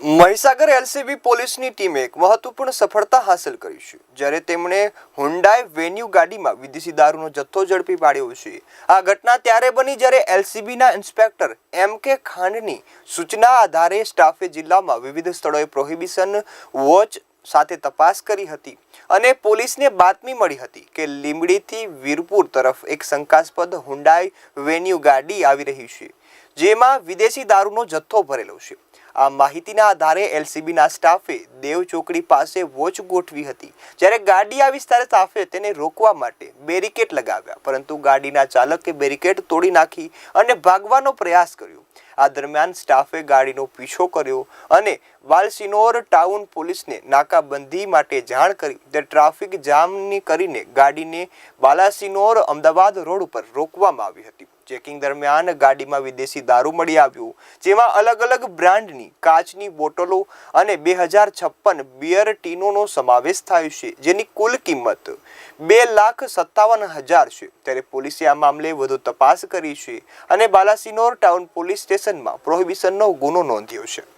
Mahisagar LCB પોલીસની ટીમે એક મહત્વપૂર્ણ સફળતા હાંસલ કરી છે, જ્યારે તેમણે હુન્ડાઈ વેન્યુ ગાડીમાં વિદેશી દારૂનો જથ્થો ઝડપી પાડ્યો છે. આ ઘટના ત્યારે બની જ્યારે એલસીબીના ઇન્સ્પેક્ટર એમ કે ખાંડની સૂચના આધારે સ્ટાફે જિલ્લામાં વિવિધ સ્થળોએ પ્રોહિબિશન વોચ સાથે તપાસ કરી હતી અને પોલીસને બાતમી મળી હતી કે લીંબડીથી વીરપુર તરફ એક શંકાસ્પદ હુંડાઈ વેન્યુ ગાડી આવી રહી છે, જેમાં વિદેશી દારૂનો જથ્થો ભરેલો છે. આ માહિતીના આધારે એલસીબીના સ્ટાફે દેવ ચોકડી પાસે વોચ ગોઠવી હતી. જ્યારે ગાડી આવી ત્યારે સ્ટાફે તેને રોકવા માટે બેરિકેડ લગાવ્યા, પરંતુ ગાડીના ચાલકે બેરિકેડ તોડી નાખી અને ભાગવાનો પ્રયાસ કર્યો. આ દરમિયાન સ્ટાફે ગાડીનો પીછો કર્યો અને વાલસિનોર ટાઉન પોલીસને નાકાબંધી માટે જાણ કરી. તે ટ્રાફિક જામની કરીને ગાડીને બાલાસિનોર અમદાવાદ રોડ ઉપર રોકવામાં આવી હતી. ચેકિંગ દરમિયાન ગાડીમાં વિદેશી દારૂ મળી આવ્યું, જેમાં અલગ અલગ બ્રાન્ડની કાચની બોટલો અને બે હજાર છપ્પન બિયર ટીનોનો સમાવેશ થાય છે, જેની કુલ કિંમત બે લાખ સત્તાવન હજાર છે. ત્યારે પોલીસે આ મામલે વધુ તપાસ કરી છે અને બાલાસિનોર ટાઉન પોલીસ સ્ટેશનમાં પ્રોહિબિશનનો ગુનો નોંધ્યો છે.